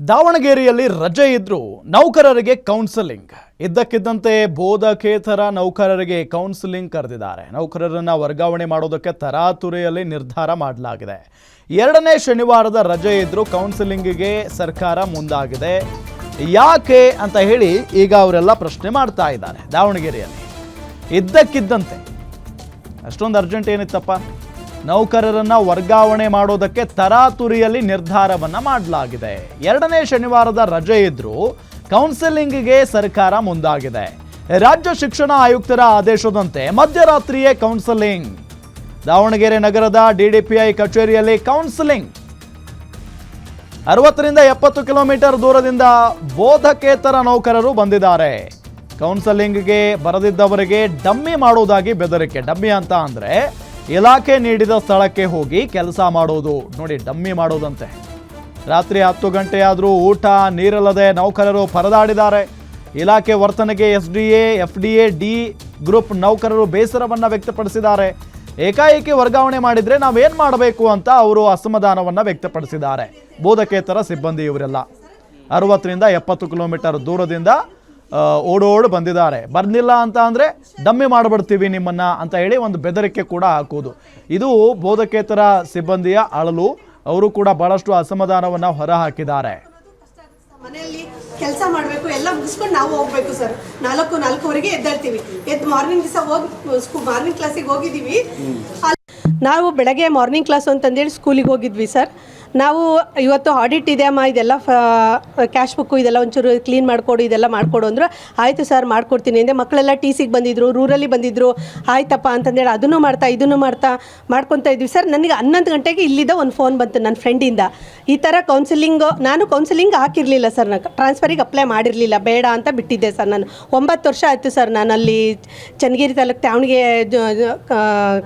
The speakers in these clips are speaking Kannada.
ದಾವಣಗೆರೆಯಲ್ಲಿ ರಜೆ ಇದ್ರೂ ನೌಕರರಿಗೆ ಕೌನ್ಸಲಿಂಗ್ ಇದ್ದಕ್ಕಿದ್ದಂತೆ ಬೋಧಕೇತರ ನೌಕರರಿಗೆ ಕೌನ್ಸೆಲಿಂಗ್ ಕರೆದಿದ್ದಾರೆ. ನೌಕರರನ್ನ ವರ್ಗಾವಣೆ ಮಾಡೋದಕ್ಕೆ ತರಾತುರಿಯಲ್ಲಿ ನಿರ್ಧಾರ ಮಾಡಲಾಗಿದೆ. ಎರಡನೇ ಶನಿವಾರದ ರಜೆ ಇದ್ರೂ ಕೌನ್ಸಿಲಿಂಗಿಗೆ ಸರ್ಕಾರ ಮುಂದಾಗಿದೆ. ಯಾಕೆ ಅಂತ ಹೇಳಿ ಈಗ ಅವರೆಲ್ಲ ಪ್ರಶ್ನೆ ಮಾಡ್ತಾ ಇದ್ದಾರೆ ದಾವಣಗೆರೆಯಲ್ಲಿ. ಇದ್ದಕ್ಕಿದ್ದಂತೆ. ಅಷ್ಟೊಂದು ಅರ್ಜೆಂಟ್ ಏನಿತ್ತಪ್ಪ? ನೌಕರರನ್ನ ವರ್ಗಾವಣೆ ಮಾಡೋದಕ್ಕೆ ತರಾತುರಿಯಲ್ಲಿ ನಿರ್ಧಾರವನ್ನ ಮಾಡಲಾಗಿದೆ. ಎರಡನೇ ಶನಿವಾರದ ರಜೆ ಇದ್ರೂ ಕೌನ್ಸೆಲಿಂಗ್ಗೆ ಸರ್ಕಾರ ಮುಂದಾಗಿದೆ. ರಾಜ್ಯ ಶಿಕ್ಷಣ ಆಯುಕ್ತರ ಆದೇಶದಂತೆ ಮಧ್ಯರಾತ್ರಿಯೇ ಕೌನ್ಸೆಲಿಂಗ್. ದಾವಣಗೆರೆ ನಗರದ ಡಿಡಿಪಿಐ ಕಚೇರಿಯಲ್ಲಿ ಕೌನ್ಸೆಲಿಂಗ್. ಅರವತ್ತರಿಂದ ಎಪ್ಪತ್ತು ಕಿಲೋಮೀಟರ್ ದೂರದಿಂದ ಬೋಧಕೇತರ ನೌಕರರು ಬಂದಿದ್ದಾರೆ. ಕೌನ್ಸೆಲಿಂಗ್ಗೆ ಬರದಿದ್ದವರಿಗೆ ಡಮ್ಮಿ ಮಾಡುವುದಾಗಿ ಬೆದರಿಕೆ. ಡಮ್ಮಿ ಅಂತ ಅಂದ್ರೆ ಇಲಾಖೆ ನೀಡಿದ ಸ್ಥಳಕ್ಕೆ ಹೋಗಿ ಕೆಲಸ ಮಾಡೋದು. ನೋಡಿ, ಡಮ್ಮಿ ಮಾಡೋದಂತೆ. ರಾತ್ರಿ ಹತ್ತು ಗಂಟೆಯಾದರೂ ಊಟ ನೀರಿಲ್ಲದೆ ನೌಕರರು ಪರದಾಡಿದ್ದಾರೆ. ಇಲಾಖೆ ವರ್ತನೆಗೆ S D A F D A D group ನೌಕರರು ಬೇಸರವನ್ನು ವ್ಯಕ್ತಪಡಿಸಿದ್ದಾರೆ. ಏಕಾಏಕಿ ವರ್ಗಾವಣೆ ಮಾಡಿದರೆ ನಾವೇನು ಮಾಡಬೇಕು ಅಂತ ಅವರು ಅಸಮಾಧಾನವನ್ನು ವ್ಯಕ್ತಪಡಿಸಿದ್ದಾರೆ. ಬೋಧಕೇತರ ಸಿಬ್ಬಂದಿ ಇವರೆಲ್ಲ. ಅರವತ್ತರಿಂದ ಎಪ್ಪತ್ತು ಕಿಲೋಮೀಟರ್ ದೂರದಿಂದ ಓಡೋಡು ಬಂದಿದ್ದಾರೆ. ಬರ್ಲಿಲ್ಲ ಅಂತ ಅಂದರೆ ದಮ್ಮಿ ಮಾಡಿಬಿಡ್ತೀವಿ ನಿಮ್ಮನ್ನ ಅಂತ ಹೇಳಿ ಒಂದು ಬೆದರಿಕೆ ಕೂಡ ಹಾಕೋದು ಇದು ಬೋಧಕೇತರ ಸಿಬ್ಬಂದಿಯ ಅಳಲು. ಅವರು ಕೂಡ ಬಹಳಷ್ಟು ಅಸಮಾಧಾನವನ್ನ ಹೊರಹಾಕಿದ್ದಾರೆ. ಮನೆಯಲ್ಲಿ ಕೆಲಸ ಮಾಡಬೇಕು ಎಲ್ಲ ಮುಗಿಸ್ಕೊಂಡು ನಾವು ಹೋಗ್ಬೇಕು ಸರ್. ನಾಲ್ಕು ನಾಲ್ಕೂವರೆಗೆ ಎದ್ದೇಳ್ತೀವಿ. ಎದ್ದು ಮಾರ್ನಿಂಗ್ ದಿವಸ ಹೋಗಿ ಮಾರ್ನಿಂಗ್ ಕ್ಲಾಸಿಗೆ ಹೋಗಿದ್ದೀವಿ. ನಾವು ಬೆಳಗ್ಗೆ ಮಾರ್ನಿಂಗ್ ಕ್ಲಾಸ್ ಅಂತಂದೇಳಿ ಸ್ಕೂಲಿಗೆ ಹೋಗಿದ್ವಿ ಸರ್. ನಾವು ಇವತ್ತು ಆಡಿಟ್ ಇದೆ ಅಮ್ಮ, ಇದೆಲ್ಲ ಕ್ಯಾಶ್ ಬುಕ್ಕು ಇದೆಲ್ಲ ಒಂಚೂರು ಕ್ಲೀನ್ ಮಾಡಿಕೊಡು, ಇದೆಲ್ಲ ಮಾಡಿಕೊಡು ಅಂದರು, ಆಯಿತು ಸರ್ ಮಾಡ್ಕೊಡ್ತೀನಿ ಅಂದರೆ ಮಕ್ಕಳೆಲ್ಲ ಟಿ ಸಿಗೆ ಬಂದಿದ್ರು ರೂರಲ್ಲಿ ಬಂದಿದ್ರು, ಆಯ್ತಪ್ಪ ಅಂತಂದೇಳಿ, ಅದನ್ನು ಮಾಡ್ತಾ, ಇದನ್ನು ಮಾಡ್ತಾ, ಮಾಡ್ಕೊತಾ ಇದ್ವಿ. ಸರ್ ನನಗೆ ಹನ್ನೊಂದು ಗಂಟೆಗೆ ಇಲ್ಲಿದ್ದ ಒಂದು ಫೋನ್ ಬಂತು ನನ್ನ ಫ್ರೆಂಡಿಂದ ಈ ಥರ ಕೌನ್ಸಿಲಿಂಗು ನಾನು ಕೌನ್ಸಿಲಿಂಗ್ ಹಾಕಿರಲಿಲ್ಲ ಸರ್ ನಾನು ಟ್ರಾನ್ಸ್ಫರಿಗೆ ಅಪ್ಲೈ ಮಾಡಿರಲಿಲ್ಲ, ಬೇಡ ಅಂತ ಬಿಟ್ಟಿದ್ದೆ ಸರ್ ನಾನು. ಒಂಬತ್ತು ವರ್ಷ ಆಯಿತು ಸರ್ ನಾನು ಅಲ್ಲಿ Channagiri taluk Davanagere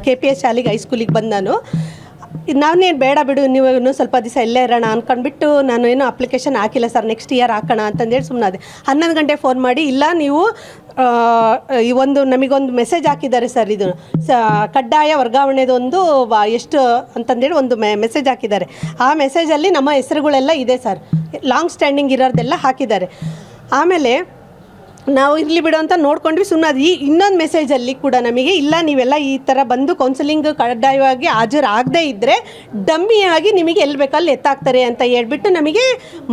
K P S ಶಾಲೆಗೆ ಹೈಸ್ಕೂಲಿಗೆ ಬಂದು ನಾನು. ನಾನೇನು ಬೇಡ ಬಿಡು, ನೀವು ಇನ್ನೂ ಸ್ವಲ್ಪ ದಿವಸ ಇಲ್ಲೇ ಇರೋಣ ಅನ್ಕೊಂಡ್ಬಿಟ್ಟು ನಾನು ಏನು ಅಪ್ಲಿಕೇಶನ್ ಹಾಕಿಲ್ಲ ಸರ್ ನೆಕ್ಸ್ಟ್ ಇಯರ್ ಹಾಕೋಣ ಅಂತಂದೇಳಿ ಸುಮ್ಮನೆ ಹನ್ನೊಂದು ಗಂಟೆ ಫೋನ್ ಮಾಡಿ, ಇಲ್ಲ ನೀವು ಈ ಒಂದು ನಮಗೊಂದು ಮೆಸೇಜ್ ಹಾಕಿದ್ದಾರೆ ಸರ್, ಇದು, ಸ, ಕಡ್ಡಾಯ ವರ್ಗಾವಣೆದೊಂದು ಎಷ್ಟು ಅಂತಂದೇಳಿ ಒಂದು ಮೆ ಮೆಸೇಜ್ ಹಾಕಿದ್ದಾರೆ. ಆ ಮೆಸೇಜಲ್ಲಿ ನಮ್ಮ ಹೆಸರುಗಳೆಲ್ಲ ಇದೆ ಸರ್. ಲಾಂಗ್ ಸ್ಟ್ಯಾಂಡಿಂಗ್ ಇರೋದೆಲ್ಲ ಹಾಕಿದ್ದಾರೆ. ಆಮೇಲೆ ನಾವು ಇರಲಿ ಬಿಡು ಅಂತ ನೋಡ್ಕೊಂಡ್ವಿ. ಸುಮ್ಮನೆ ಅದು ಈ ಇನ್ನೊಂದು ಮೆಸೇಜಲ್ಲಿ ಕೂಡ ನಮಗೆ, ಇಲ್ಲ, ನೀವೆಲ್ಲ ಈ ಥರ ಬಂದು ಕೌನ್ಸಿಲಿಂಗ್ ಕಡ್ಡಾಯವಾಗಿ ಹಾಜರಾಗದೇ ಇದ್ದರೆ ಡಮ್ಮಿಯಾಗಿ ನಿಮಗೆ ಎಲ್ಲಿ ಬೇಕಲ್ಲಿ ಎತ್ತಾಕ್ತಾರೆ ಅಂತ ಹೇಳ್ಬಿಟ್ಟು ನಮಗೆ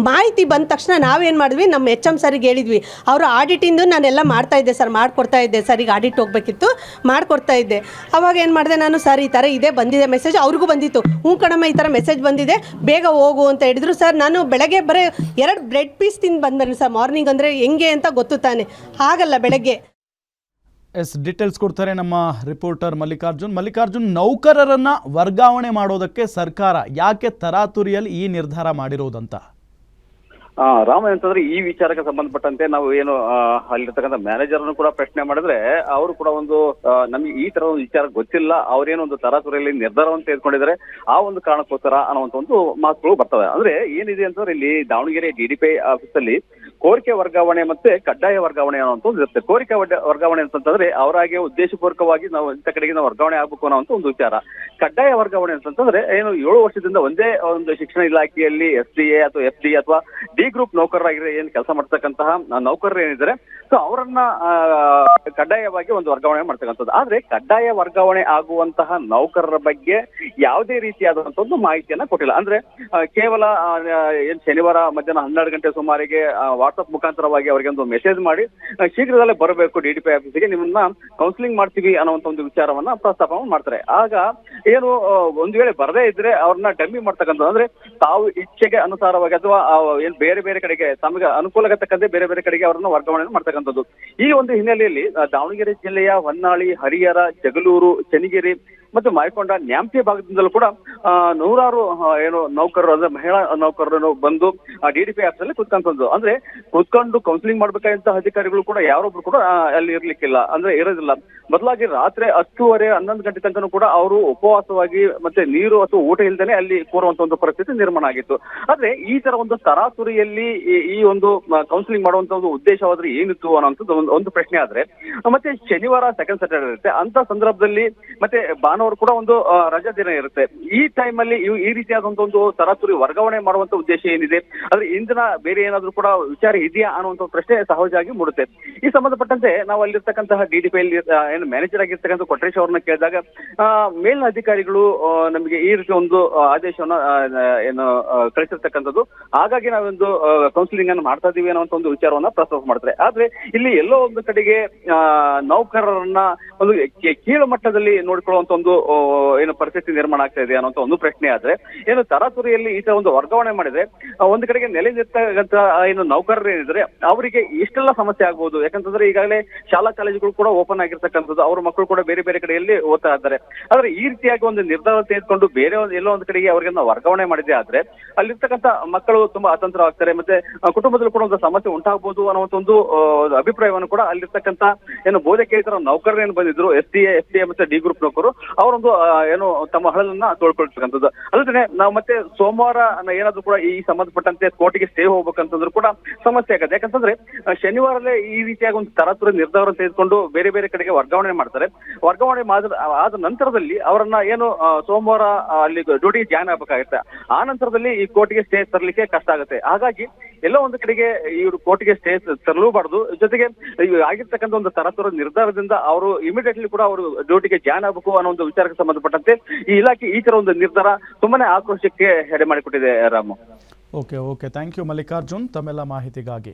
ಮಾಹಿತಿ ಬಂದ ತಕ್ಷಣ ನಾವೇನು ಮಾಡಿದ್ವಿ? ನಮ್ಮ ಎಚ್ ಎಂ ಸರಿಗೆ ಹೇಳಿದ್ವಿ. ಅವರು ಆಡಿಟಿಂದು ನಾನೆಲ್ಲ ಮಾಡ್ತಾ ಇದ್ದೆ ಸರ್, ಮಾಡಿಕೊಡ್ತಾ ಇದ್ದೆ ಸರ್, ಈಗ ಆಡಿಟ್ ಹೋಗ್ಬೇಕಿತ್ತು, ಮಾಡಿಕೊಡ್ತಾ ಇದ್ದೆ. ಅವಾಗ ಏನು ಮಾಡಿದೆ ನಾನು? ಸರ್, ಈ ಥರ ಇದೆ, ಬಂದಿದೆ ಮೆಸೇಜ್ ಅವ್ರಿಗೂ ಬಂದಿತ್ತು. ಹ್ಞೂ ಕಣಮ್ಮ, ಈ ಥರ ಮೆಸೇಜ್ ಬಂದಿದೆ, ಬೇಗ ಹೋಗು ಅಂತ ಹೇಳಿದ್ರು. ಸರ್, ನಾನು ಬೆಳಗ್ಗೆ ಬರೀ ಎರಡು ಬ್ರೆಡ್ ಪೀಸ್ ತಿಂದು ಬಂದ್ಬನ್ನಿ ಸರ್ ಮಾರ್ನಿಂಗ್ ಅಂದರೆ ಹೆಂಗೆ ಅಂತ ಗೊತ್ತು ತಾನೆ ಹಾಗಲ್ಲ ಬೆಳಗ್ಗೆ. ಎಸ್ ಡೀಟೇಲ್ಸ್ ಕೊಡ್ತಾರೆ ನಮ್ಮ ರಿಪೋರ್ಟರ್ ಮಲ್ಲಿಕಾರ್ಜುನ್. ಮಲ್ಲಿಕಾರ್ಜುನ್ ನೌಕರರನ್ನ ವರ್ಗಾವಣೆ ಮಾಡೋದಕ್ಕೆ ಸರ್ಕಾರ ಯಾಕೆ ತರಾತುರಿಯಲ್ಲಿ ಈ ನಿರ್ಧಾರ ಮಾಡಿರೋದಂತ? ಆ, ರಾಮ ಅಂತಂದ್ರೆ ಈ ವಿಚಾರಕ್ಕೆ ಸಂಬಂಧಪಟ್ಟಂತೆ ನಾವು ಏನು ಅಲ್ಲಿರ್ತಕ್ಕಂಥ ಮ್ಯಾನೇಜರ್ ಅನ್ನು ಕೂಡ ಪ್ರಶ್ನೆ ಮಾಡಿದ್ರೆ ಅವರು ಕೂಡ ಒಂದು ನಮ್ಗೆ ನಮಗೆ ಈ ತರ ಒಂದು ವಿಚಾರ ಗೊತ್ತಿಲ್ಲ. ಅವ್ರೇನು ಒಂದು ತರಾತುರಿಯಲ್ಲಿ ನಿರ್ಧಾರವನ್ನು ತೆಗೆದುಕೊಂಡಿದ್ದಾರೆ. ಆ ಒಂದು ಕಾರಣಕ್ಕೋಸ್ಕರ ಅನ್ನುವಂತ ಒಂದು ಮಾತುಗಳು ಬರ್ತವೆ. ಅಂದ್ರೆ ಏನಿದೆ ಅಂತಂದ್ರೆ ಇಲ್ಲಿ ದಾವಣಗೆರೆ ಡಿಡಿಪಿ ಆಫೀಸ್ ಅಲ್ಲಿ ಕೋರಿಕೆ ವರ್ಗಾವಣೆ ಮತ್ತೆ ಕಡ್ಡಾಯ ವರ್ಗಾವಣೆ ಒಂದು ಇರುತ್ತೆ. ಕೋರಿಕೆ ವರ್ಗ- ವರ್ಗಾವಣೆ ಅಂತಂದ್ರೆ ಅವರಾಗೆ ಉದ್ದೇಶಪೂರ್ವಕವಾಗಿ ನಾವು ಇಂಥ ಕಡೆಗೆ ನಾವು ವರ್ಗಾವಣೆ ಆಗ್ಬೇಕು ಅನ್ನೋ ಒಂದು ವಿಚಾರ. ಕಡ್ಡಾಯ ವರ್ಗಾವಣೆ ಅಂತಂದ್ರೆ ಏನು ಏಳು ವರ್ಷದಿಂದ ಒಂದೇ ಒಂದು ಶಿಕ್ಷಣ ಇಲಾಖೆಯಲ್ಲಿ ಎಸ್ ಡಿ ಎ ಅಥವಾ ಎಫ್ ಡಿ ಅಥವಾ ಡಿ ಗ್ರೂಪ್ ನೌಕರರಾಗಿರೋ ಏನ್ ಕೆಲಸ ಮಾಡ್ತಕ್ಕಂತಹ ನೌಕರರು ಏನಿದ್ದಾರೆ ಸೊ ಅವರನ್ನ ಕಡ್ಡಾಯವಾಗಿ ಒಂದು ವರ್ಗಾವಣೆ ಮಾಡ್ತಕ್ಕಂಥದ್ದು. ಆದ್ರೆ ಕಡ್ಡಾಯ ವರ್ಗಾವಣೆ ಆಗುವಂತಹ ನೌಕರರ ಬಗ್ಗೆ ಯಾವುದೇ ರೀತಿಯಾದಂತಹ ಒಂದು ಮಾಹಿತಿಯನ್ನ ಕೊಟ್ಟಿಲ್ಲ. ಅಂದ್ರೆ ಕೇವಲ ಏನ್ ಶನಿವಾರ ಮಧ್ಯಾಹ್ನ ಹನ್ನೆರಡು ಗಂಟೆ ಸುಮಾರಿಗೆ ವಾಟ್ಸಪ್ ಮುಖಾಂತರವಾಗಿ ಅವರಿಗೆ ಒಂದು ಮೆಸೇಜ್ ಮಾಡಿ ಶೀಘ್ರದಲ್ಲೇ ಬರಬೇಕು ಡಿ ಡಿ ಪಿ ಆಫೀಸಿಗೆ ನಿಮ್ಮನ್ನ ಕೌನ್ಸಿಲಿಂಗ್ ಮಾಡ್ತೀವಿ ಅನ್ನುವಂತ ಒಂದು ವಿಚಾರವನ್ನ ಪ್ರಸ್ತಾಪ ಮಾಡ್ತಾರೆ. ಆಗ ಏನು ಒಂದು ವೇಳೆ ಬರದೇ ಇದ್ರೆ ಅವ್ರನ್ನ ಡಮ್ಮಿ ಮಾಡ್ತಕ್ಕಂಥದ್ದು. ಅಂದ್ರೆ, ತಾವು ಇಚ್ಛೆಗೆ ಅನುಸಾರವಾಗಿ ಅಥವಾ ಏನ್ ಬೇರೆ ಬೇರೆ ಕಡೆಗೆ, ತಮಗೆ ಅನುಕೂಲಗತಕ್ಕಂತೆ ಬೇರೆ ಬೇರೆ ಕಡೆಗೆ ಅವರನ್ನ ವರ್ಗಾವಣೆ ಮಾಡ್ತಕ್ಕಂಥದ್ದು ಈ ಒಂದು ಹಿನ್ನೆಲೆಯಲ್ಲಿ ದಾವಣಗೆರೆ ಜಿಲ್ಲೆಯ ಹೊನ್ನಾಳಿ ಹರಿಹರ ಜಗಲೂರು ಚನ್ನಗಿರಿ ಮತ್ತು ಮಾಯಕೊಂಡ ನ್ಯಾಮತಿ ಭಾಗದಿಂದಲೂ ಕೂಡ ನೂರಾರು ಏನು ನೌಕರರು, ಅಂದ್ರೆ ಮಹಿಳಾ ನೌಕರರು ಬಂದು ಡಿ ಡಿ ಪಿ ಆಫೀಸ್ ಅಲ್ಲಿ ಕುತ್ಕೊಂತದ್ದು ಅಂದ್ರೆ ಕುತ್ಕೊಂಡು ಕೌನ್ಸಿಲಿಂಗ್ ಮಾಡ್ಬೇಕಾದಂತ ಅಧಿಕಾರಿಗಳು ಕೂಡ ಯಾರೊಬ್ರು ಕೂಡ ಅಲ್ಲಿ ಇರ್ಲಿಕ್ಕಿಲ್ಲ. ಅಂದ್ರೆ ಇರೋದಿಲ್ಲ. ಬದಲಾಗಿ ರಾತ್ರಿ ಹತ್ತುವರೆ, ಹನ್ನೊಂದು ಗಂಟೆ ತನಕ ಕೂಡ ಅವರು ಉಪವಾಸವಾಗಿ ಮತ್ತೆ ನೀರು ಅಥವಾ ಊಟ ಇಲ್ದೇನೆ ಅಲ್ಲಿ ಕೂರುವಂತ ಒಂದು ಪರಿಸ್ಥಿತಿ ನಿರ್ಮಾಣ ಆಗಿತ್ತು. ಆದ್ರೆ ಈ ತರ ಒಂದು ತರಾತುರಿಯಲ್ಲಿ ಈ- ಒಂದು ಕೌನ್ಸಿಲಿಂಗ್ ಮಾಡುವಂತ ಒಂದು ಉದ್ದೇಶವಾದ್ರೆ ಏನಿತ್ತು ಅನ್ನೋಂಥದ್ದು ಒಂದು ಒಂದು ಪ್ರಶ್ನೆ ಆದ್ರೆ, ಮತ್ತೆ ಶನಿವಾರ ಸೆಕೆಂಡ್ ಸ್ಯಾಟರ್ಡೆ ಇರುತ್ತೆ. ಅಂತ ಸಂದರ್ಭದಲ್ಲಿ ಮತ್ತೆ ಭಾನುವಾರ ಕೂಡ ಒಂದು ರಜಾ ದಿನ ಇರುತ್ತೆ. ಈ ಟೈಮ್ ಅಲ್ಲಿ ಈ ರೀತಿಯಾದಂತ ಒಂದು ತರಾತುರಿ ವರ್ಗಾವಣೆ ಮಾಡುವಂತ ಉದ್ದೇಶ ಏನಿದೆ? ಆದ್ರೆ ಇಂದಿನ ಬೇರೆ ಏನಾದ್ರೂ ಕೂಡ ವಿಚಾರ ಇದೆಯಾ ಅನ್ನುವಂತ ಪ್ರಶ್ನೆ ಸಹಜವಾಗಿ ಮೂಡುತ್ತೆ. ಈ ಸಂಬಂಧಪಟ್ಟಂತೆ ನಾವು ಅಲ್ಲಿರ್ತಕ್ಕಂತಹ ಡಿಡಿಪಿ ಏನು ಮ್ಯಾನೇಜರ್ ಆಗಿರ್ತಕ್ಕಂಥ ಕೊಟ್ರೇಶ್ ಅವ್ರನ್ನ ಕೇಳಿದಾಗ ಮೇಲಿನ ಅಧಿಕಾರಿಗಳು ನಮಗೆ ಈ ರೀತಿ ಒಂದು ಆದೇಶವನ್ನ ಏನು ಕಳಿಸಿರ್ತಕ್ಕಂಥದ್ದು. ಹಾಗಾಗಿ ನಾವೊಂದು ಕೌನ್ಸಿಲಿಂಗ್ ಅನ್ನು ಮಾಡ್ತಾ ಇದೀವಿ ಅನ್ನೋ ಒಂದು ವಿಚಾರವನ್ನ ಪ್ರಸ್ತಾಪ ಮಾಡ್ತಾರೆ. ಆದ್ರೆ ಇಲ್ಲಿ ಎಲ್ಲೋ ಒಂದು ಕಡೆಗೆ ನೌಕರರನ್ನ ಒಂದು ಕೀಳು ಮಟ್ಟದಲ್ಲಿ ನೋಡಿಕೊಳ್ಳುವಂತ ಒಂದು ಆ, ಏನು ಪರಿಸ್ಥಿತಿ ನಿರ್ಮಾಣ ಆಗ್ತಾ ಇದೆ ಅನ್ನೋ ಒಂದು ಪ್ರಶ್ನೆ ಆದ್ರೆ ಏನು ತರಾತುರಿಯಲ್ಲಿ ಈ ತರ ಒಂದು ವರ್ಗಾವಣೆ ಮಾಡಿದ್ರೆ ಒಂದು ಕಡೆಗೆ ನೆಲೆ ನಿರ್ತಕ್ಕಂಥ ಏನು ನೌಕರರು ಏನಿದ್ರೆ ಅವರಿಗೆ ಇಷ್ಟೆಲ್ಲ ಸಮಸ್ಯೆ ಆಗ್ಬೋದು. ಯಾಕಂತಂದ್ರೆ ಈಗಾಗಲೇ ಶಾಲಾ ಕಾಲೇಜುಗಳು ಕೂಡ ಓಪನ್ ಆಗಿರ್ತಕ್ಕಂಥದ್ದು ಅವ್ರ ಮಕ್ಕಳು ಕೂಡ ಬೇರೆ ಬೇರೆ ಕಡೆಯಲ್ಲಿ ಓದ್ತಾ ಇದ್ದಾರೆ. ಆದ್ರೆ ಈ ರೀತಿಯಾಗಿ ಒಂದು ನಿರ್ಧಾರ ತೆಗೆದುಕೊಂಡು ಬೇರೆ ಒಂದು ಎಲ್ಲೋ ಒಂದು ಕಡೆಗೆ ಅವರಿಗೆ ವರ್ಗಾವಣೆ ಮಾಡಿದೆ ಆದ್ರೆ ಅಲ್ಲಿರ್ತಕ್ಕಂಥ ಮಕ್ಕಳು ತುಂಬಾ ಅತಂತ್ರವಾಗ್ತಾರೆ ಮತ್ತೆ ಆ, ಕುಟುಂಬದಲ್ಲಿ ಕೂಡ ಒಂದು ಸಮಸ್ಯೆ ಉಂಟಾಗಬಹುದು ಅನ್ನುವಂಥ ಒಂದು ಅಭಿಪ್ರಾಯವನ್ನು ಕೂಡ ಅಲ್ಲಿರ್ತಕ್ಕಂಥ ಏನು ಬೋಧಕೇತರ ನೌಕರರೇನು ಬಂದಿದ್ರು ಎಸ್ ಟಿ ಎಸ್ ಟಿ ಮತ್ತೆ ಡಿ ಗ್ರೂಪ್ ನೌಕರು ಅವರೊಂದು ಏನು, ತಮ್ಮ ಹಳಲನ್ನ ತೋಳ್ಕೊಳ್ತಕ್ಕಂಥದ್ದು. ಅಲ್ಲದೆ ನಾವು ಮತ್ತೆ ಸೋಮವಾರ ಏನಾದರೂ ಕೂಡ ಈ ಸಂಬಂಧಪಟ್ಟಂತೆ ಕೋರ್ಟಿಗೆ ಸ್ಟೇ ಹೋಗ್ಬೇಕಂತಂದ್ರು ಕೂಡ ಸಮಸ್ಯೆ ಆಗುತ್ತೆ. ಯಾಕಂತಂದ್ರೆ ಶನಿವಾರಲ್ಲೇ ಶನಿವಾರಲೇ ಈ ರೀತಿಯಾಗಿ ಒಂದು ತರಾತುರ ನಿರ್ಧಾರ ತೆಗೆದುಕೊಂಡು ಬೇರೆ ಬೇರೆ ಕಡೆಗೆ ವರ್ಗಾವಣೆ ಮಾಡ್ತಾರೆ. ವರ್ಗಾವಣೆ ಆದ ನಂತರದಲ್ಲಿ ಅವರನ್ನ ಏನು ಸೋಮವಾರ ಅಲ್ಲಿ ಡ್ಯೂಟಿ ಜಾಯ್ನ್ ಆಗ್ಬೇಕಾಗುತ್ತೆ. ಆ ನಂತರದಲ್ಲಿ ಈ ಕೋರ್ಟಿಗೆ ಸ್ಟೇ ತರಲಿಕ್ಕೆ ಕಷ್ಟ ಆಗುತ್ತೆ. ಹಾಗಾಗಿ ಎಲ್ಲೋ ಒಂದು ಕಡೆಗೆ ಇವರು ಕೋರ್ಟ್ಗೆ ಸ್ಟೇ ತರಲೂಬಾರದು. ಜೊತೆಗೆ ಆಗಿರ್ತಕ್ಕಂಥ ಒಂದು ತರತುರ ನಿರ್ಧಾರದಿಂದ ಅವರು ಇಮಿಡಿಯೇಟ್ಲಿ ಕೂಡ ಅವರು ಡ್ಯೂಟಿಗೆ ಜಾಯ್ನ್ ಆಗಬೇಕು ಅನ್ನೋ ಒಂದು ವಿಚಾರಕ್ಕೆ ಸಂಬಂಧಪಟ್ಟಂತೆ ಈ ಇಲಾಖೆ ಈ ತರ ಒಂದು ನಿರ್ಧಾರ ತುಂಬಾನೇ ಆಕ್ರೋಶಕ್ಕೆ ಎಡೆ ಮಾಡಿಕೊಟ್ಟಿದೆ Ramu. Okay okay thank you Mallikarjun ತಮ್ಮೆಲ್ಲ ಮಾಹಿತಿಗಾಗಿ.